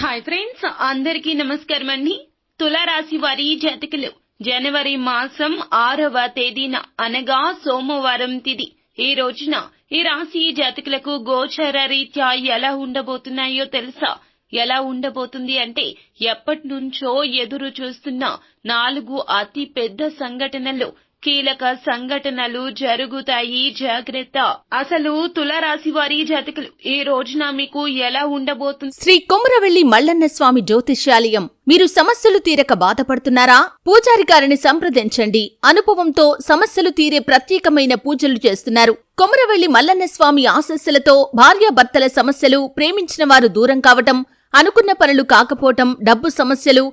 Hi friends అందరికీ నమస్కారం అండి. తులారాశి వారి జాతకులు. జనవరి మాసం ఆరవ తేదీన అనగా సోమవారం తిది. ఈ రోజున ఈ రాశి జాతకులకు గోచర రీత్యా ఎలా ఉండబోతున్నాయో తెలుసా? ఎలా ఉండబోతుంది అంటే ఎప్పటి నుంచో ఎదురు చూస్తున్న నాలుగు అతి పెద్ద సంఘటనలు. కీలక సంఘటనలు జరుగుతాయి. జాగ్రత్త. అసలు తులరాశి వారి జాతకులు ఈ రోజున మీకు ఎలా ఉండబోతుంది శ్రీ కొమరవెల్లి మల్లన్న స్వామి జ్యోతిష్యాలయం. మీరు సమస్యలు తీరక బాధపడుతున్నారా? పూజారి గారిని సంప్రదించండి. అనుభవంతో సమస్యలు తీరే ప్రత్యేకమైన పూజలు చేస్తున్నారు. కొమరవెల్లి మల్లన్న స్వామి ఆశస్సులతో భార్యాభర్తల సమస్యలు ప్రేమించిన వారు దూరం కావటం అనుకున్న పనులు కాకపోవటం డబ్బు సమస్యలు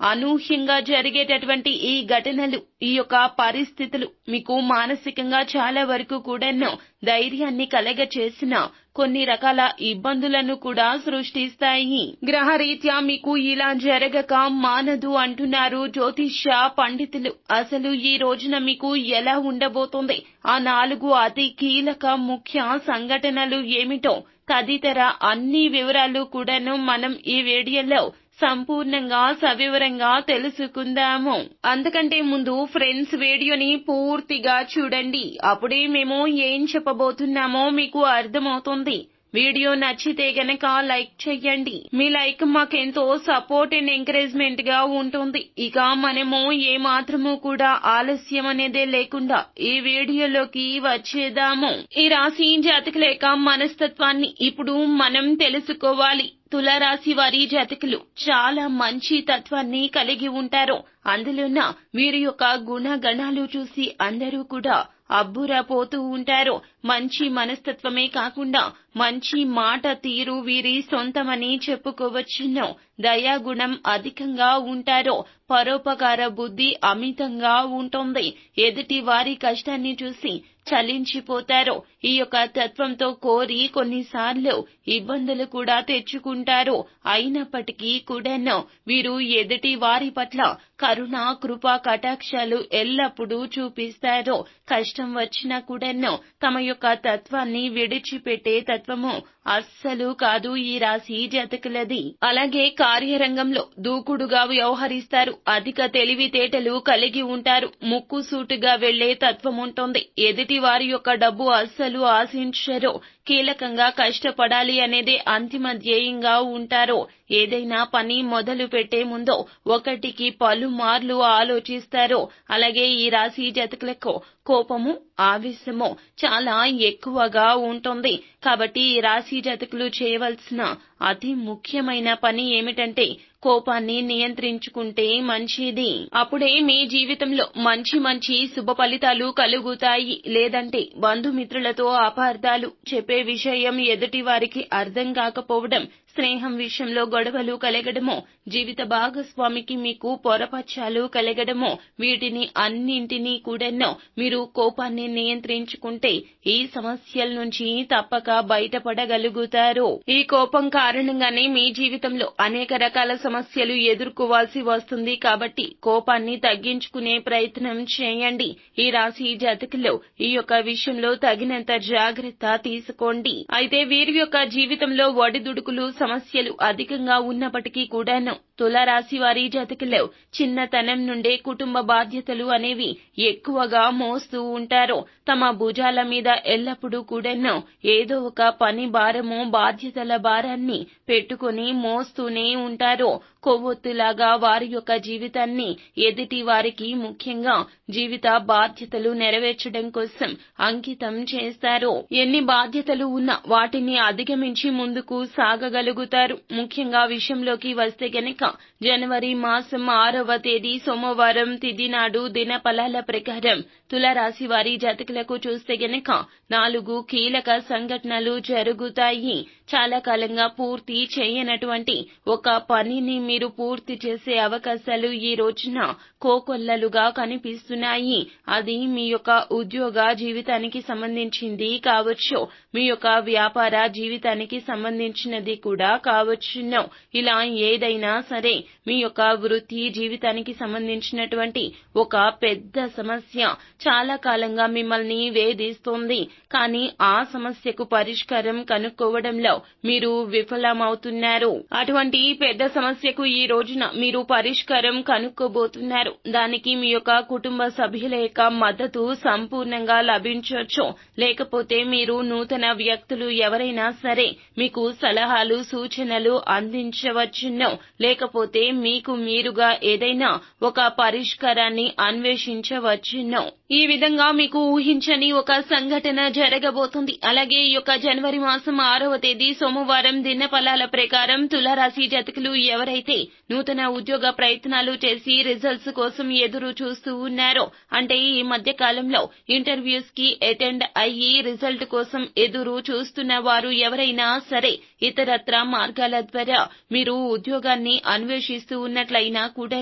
అనూహ్యంగా జరిగేటటువంటి ఈ ఘటనలు ఈ యొక్క పరిస్థితులు మీకు మానసికంగా చాలా వరకు కూడాను ధైర్యాన్ని కలగ చేసిన కొన్ని రకాల ఇబ్బందులను కూడా సృష్టిస్తాయి. గ్రహరీత్యా మీకు ఇలా జరగక మానదు అంటున్నారు జ్యోతిష పండితులు. అసలు ఈ రోజున మీకు ఎలా ఉండబోతుంది? ఆ నాలుగు అతి కీలక ముఖ్య సంఘటనలు ఏమిటో తదితర అన్ని వివరాలు కూడాను మనం ఈ వీడియోలో సంపూర్ణంగా సవివరంగా తెలుసుకుందాము. అంతకంటే ముందు ఫ్రెండ్స్ వీడియోని పూర్తిగా చూడండి. అప్పుడే మేము ఏం చెప్పబోతున్నామో మీకు అర్థమవుతుంది. వీడియో నచ్చితే గనక లైక్ చెయ్యండి. మీ లైక్ మాకెంతో సపోర్ట్ అండ్ ఎంకరేజ్మెంట్గా ఉంటుంది. ఇక మనము ఏ మాత్రము కూడా ఆలస్యం అనేదే లేకుండా ఈ వీడియోలోకి వచ్చేదాము ఈ రాశి జాతక లేక మనస్తత్వాన్ని ఇప్పుడు మనం తెలుసుకోవాలి. తులరాశి వారి జాతకులు చాలా మంచి తత్వాన్ని కలిగి ఉంటారు. అందులోన వీరి యొక్క గుణగణాలు చూసి అందరూ కూడా అబ్బురా పోతూ ఉంటారు. మంచి మనస్తత్వమే కాకుండా మంచి మాట తీరు వీరి సొంతమని చెప్పుకోవచ్చును. దయాగుణం అధికంగా ఉంటారో పరోపకార బుద్ధి అమితంగా ఉంటుంది. ఎదుటి వారి కష్టాన్ని చూసి చలించిపోతారు ఈ యొక్క తత్వంతో కోరి కొన్నిసార్లు ఇబ్బందులు కూడా తెచ్చుకుంటారు అయినప్పటికీ కూడాను వీరు ఎదుటి వారి పట్ల కరుణ కృపా కటాక్షాలు ఎల్లప్పుడూ చూపిస్తారు కష్టం వచ్చినా కూడాను తమ యొక్క తత్వాన్ని విడిచిపెట్టే తత్వము అస్సలు కాదు ఈ రాశి జతకులది. అలాగే కార్యరంగంలో దూకుడుగా వ్యవహరిస్తారు. అధిక తెలివితేటలు కలిగి ఉంటారు. ముక్కు సూటుగా వెళ్ళే తత్వం ఉంటుంది ఎదుటి వారి యొక్క డబ్బు అస్సలు ఆశించరు. కీలకంగా కష్టపడాలి అనేదే అంతిమ ధ్యేయంగా ఉంటారో. ఏదైనా పని మొదలు పెట్టే ముందో ఒకటికి పలుమార్లు ఆలోచిస్తారో. అలాగే ఈ రాశి జతకులకు కోపము ఆవేశము చాలా ఎక్కువగా ఉంటుంది. కాబట్టి ఈ రాశి జతకులు చేయవలసిన అతి ముఖ్యమైన పని ఏమిటంటే కోపాన్ని నియంత్రించుకుంటే మంచిది. అప్పుడే మీ జీవితంలో మంచి మంచి శుభ ఫలితాలు కలుగుతాయి. లేదంటే బంధుమిత్రులతో అపార్థాలు చెప్పే విషయం ఎదుటి వారికి అర్థం కాకపోవడం స్నేహం విషయంలో గొడవలు కలగడమో జీవిత భాగస్వామికి మీకు పొరపచ్చాలు కలగడమో వీటిని అన్నింటినీ కూడానో మీరు కోపాన్ని నియంత్రించుకుంటే ఈ సమస్యల నుంచి తప్పక బయటపడగలుగుతారు. ఈ కోపం కారణంగానే మీ జీవితంలో అనేక రకాల సమస్యలు ఎదుర్కోవాల్సి వస్తుంది కాబట్టి కోపాన్ని తగ్గించుకునే ప్రయత్నం చేయండి. ఈ రాశి జాతకులు ఈ యొక్క విషయంలో తగినంత జాగ్రత్త తీసుకోండి. అయితే వీరి యొక్క జీవితంలో ఒడిదుడుకులు సమస్యలు అధికంగా ఉన్నప్పటికీ కూడాను తులారాశి వారి జాతకులు చిన్నతనం నుండే కుటుంబ బాధ్యతలు అనేవి ఎక్కువగా మోస్తూ ఉంటారు. తమ భుజాల మీద ఎల్లప్పుడూ కూడాను ఏదో ఒక పని భారము బాధ్యతల భారాన్ని పెట్టుకుని మోస్తూనే ఉంటారు. కొవ్వొత్తులాగా వారి యొక్క జీవితాన్ని ఎదుటి వారికి ముఖ్యంగా జీవిత బాధ్యతలు నెరవేర్చడం కోసం అంకితం చేస్తారు. ఎన్ని బాధ్యతలు ఉన్నా వాటిని అధిగమించి ముందుకు సాగగలుగుతారు ముఖ్యంగా విషయంలోకి వస్తే గనక జనవరి మాసం ఆరవ తేదీ సోమవారం తిది నాడు దిన ఫలాల ప్రకారం తులరాశి వారి జాతకులకు చూస్తే గనక నాలుగు కీలక సంఘటనలు జరుగుతాయి. చాలా కాలంగా పూర్తి చేయనటువంటి ఒక పనిని మీరు పూర్తి చేసే అవకాశాలు ఈ రోజున కోకొల్లలుగా కనిపిస్తున్నాయి. అది మీ యొక్క ఉద్యోగ జీవితానికి సంబంధించింది కావచ్చు. మీ యొక్క వ్యాపార జీవితానికి సంబంధించినది కూడా కావచ్చును. ఇలా ఏదైనా సరే మీ యొక్క వృత్తి జీవితానికి సంబంధించినటువంటి ఒక పెద్ద సమస్య చాలా కాలంగా మిమ్మల్ని వేధిస్తోంది. కానీ ఆ సమస్యకు పరిష్కారం కనుక్కోవడంలో మీరు విఫలమవుతున్నారు. అటువంటి పెద్ద సమస్యకు ఈ రోజున మీరు పరిష్కారం కనుక్కోబోతున్నారు. దానికి మీ యొక్క కుటుంబ సభ్యుల యొక్క మద్దతు సంపూర్ణంగా లభించవచ్చు లేకపోతే మీరు నూతన వ్యక్తులు ఎవరైనా సరే మీకు సలహాలు సూచనలు అందించవచ్చును. లేకపోతే మీకు మీరుగా ఏదైనా ఒక పరిష్కారాన్ని అన్వేషించవచ్చును. ఈ విధంగా మీకు ఊహించని ఒక సంఘటన జరగబోతుంది. అలాగే ఈ యొక్క జనవరి మాసం ఆరవ తేదీ సోమవారం దినఫలాల ప్రకారం తులారాశి జాతకులు ఎవరైతే నూతన ఉద్యోగ ప్రయత్నాలు చేసి రిజల్ట్స్ కోసం ఎదురు చూస్తూ ఉన్నారో అంటే ఈ మధ్య కాలంలో ఇంటర్వ్యూస్కి అటెండ్ అయ్యి రిజల్ట్ కోసం ఎదురు చూస్తున్న వారు ఎవరైనా సరే ఇతరత్ర మార్గాల ద్వారా మీరు ఉద్యోగాన్ని అన్వేషిస్తూ ఉన్నట్లయినా కూడా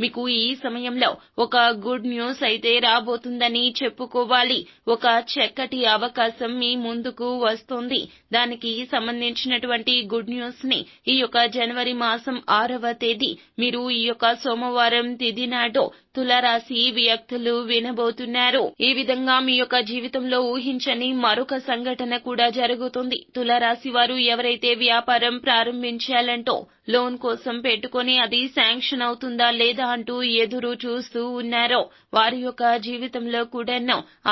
మీకు ఈ సమయంలో ఒక గుడ్ న్యూస్ అయితే రాబోతుందని చెప్పుకోవాలి. ఒక చక్కటి అవకాశం మీ ముందుకు వస్తుంది. దానికి సంబంధించినటువంటి గుడ్ న్యూస్ని ఈ యొక్క జనవరి మాసం ఆరవ తేదీ మీరు ఈ యొక్క సోమవారం తిథి నాడు తులారాశి వ్యక్తులు వినబోతున్నారు. ఈ విధంగా మీ యొక్క జీవితంలో ఊహించని మరొక సంఘటన కూడా జరుగుతుంది. తులారాశి వారు ఎవరైతే వ్యాపారం ప్రారంభించాలంటో లోన్ కోసం పెట్టుకొని అది శాంక్షన్ అవుతుందా లేదా అంటూ ఎదురు చూస్తూ ఉన్నారో వారి యొక్క జీవితంలో కూడా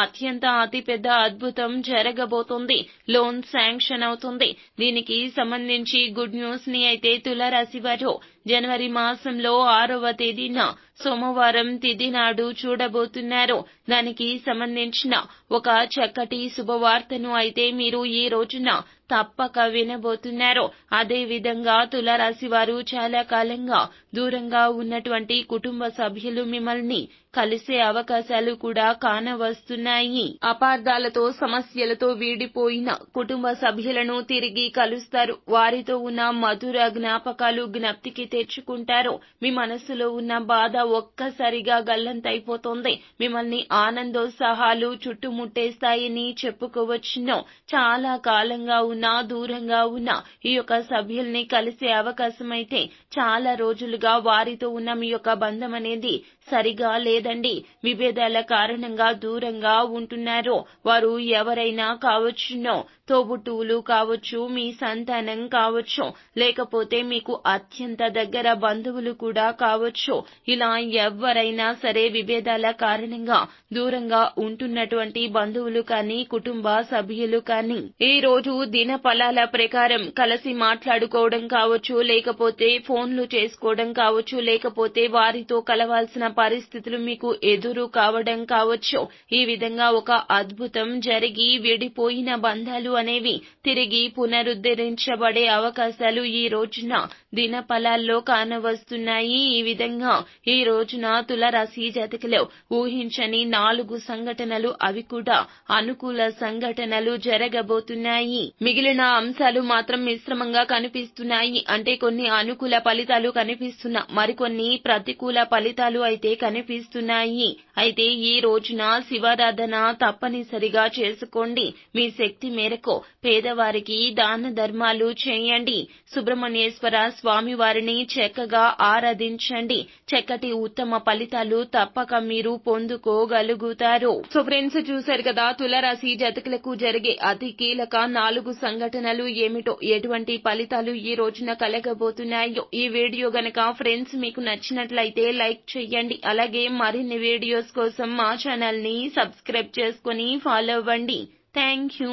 అత్యంత అతిపెద్ద అద్భుతం జరగబోతుంది. లోన్ శాంక్షన్ అవుతుంది. దీనికి సంబంధించి గుడ్ న్యూస్ని అయితే తులారాశి వారు జనవరి మాసంలో ఆరవ తేదీన సోమవారం తిథి నాడు చూడబోతున్నారు. దానికి సంబంధించిన ఒక చక్కటి శుభవార్తను అయితే మీరు ఈ రోజున తప్పక వినబోతున్నారు. అదే విధంగా తులారాశి వారు చాలా కాలంగా దూరంగా ఉన్నటువంటి కుటుంబ సభ్యులు మిమ్మల్ని కలిసే అవకాశాలు కూడా కానవస్తున్నాయి. అపార్థాలతో సమస్యలతో వీడిపోయిన కుటుంబ సభ్యులను తిరిగి కలుస్తారు. వారితో ఉన్న మధుర జ్ఞాపకాలు జ్ఞప్తికి తెచ్చుకుంటారో. మీ మనసులో ఉన్న బాధ ఒక్కసారిగా గల్లంతైపోతుంది. మిమ్మల్ని ఆనందోత్సాహాలు చుట్టుముట్టేస్తాయని చెప్పుకోవచ్చును. చాలా కాలంగా ఉన్న దూరంగా ఉన్న ఈ యొక్క సభ్యుల్ని కలిసే అవకాశం అయితే చాలా రోజులుగా వారితో ఉన్న మీ యొక్క బంధం అనేది సరిగా లేదండి. విభేదాల కారణంగా దూరంగా ఉంటున్నారు. వారు ఎవరైనా కావచ్చునో. తోబుట్టువులు కావచ్చు మీ సంతానం కావచ్చు. లేకపోతే మీకు అత్యంత దగ్గర బంధువులు కూడా కావచ్చు. ఇలా ఎవరైనా సరే విభేదాల కారణంగా దూరంగా ఉంటున్నటువంటి బంధువులు కానీ కుటుంబ సభ్యులు కానీ ఈ రోజు దిన ఫలాల ప్రకారం కలిసి మాట్లాడుకోవడం కావచ్చు లేకపోతే ఫోన్లు చేసుకోవడం కావచ్చు లేకపోతే వారితో కలవాల్సిన పరిస్థితులు మీకు ఎదురు కావడం కావచ్చు. ఈ విధంగా ఒక అద్భుతం జరిగి విడిపోయిన బంధాలు అనేవి తిరిగి పునరుద్ధరించబడే అవకాశాలు ఈ రోజున దిన ఫలాల్లో కానవస్తున్నాయి ఈ విధంగా ఈ రోజున తులరాశి జాతకులు ఊహించని నాలుగు సంఘటనలు అవి కూడా అనుకూల సంఘటనలు జరగబోతున్నాయి. మిగిలిన అంశాలు మాత్రం మిశ్రమంగా కనిపిస్తున్నాయి. అంటే కొన్ని అనుకూల ఫలితాలు కనిపిస్తున్నా మరికొన్ని ప్రతికూల ఫలితాలు అయితే కనిపిస్తున్నాయి. అయితే ఈ రోజున శివారాధన తప్పనిసరిగా చేసుకోండి. మీ శక్తి మేరకు పేదవారికి దాన ధర్మాలు చేయండి. సుబ్రహ్మణ్యేశ్వర స్వామి వారిని చక్కగా ఆరాధించండి. చక్కటి ఉత్తమ ఫలితాలు తప్పక మీరు పొందుకోగలుగుతారు. సో ఫ్రెండ్స్ చూశారు కదా తులరాశి జతకులకు జరిగే అతి కీలక నాలుగు సంఘటనలు ఏమిటో ఎటువంటి ఫలితాలు ఈ రోజున కలగబోతున్నాయో ఈ వీడియో గనక ఫ్రెండ్స్ మీకు నచ్చినట్లయితే లైక్ చేయండి అలాగే మరిన్ని వీడియోస్ కోసం మా ఛానల్ని సబ్స్క్రైబ్ చేసుకుని ఫాలో అవ్వండి. Thank you.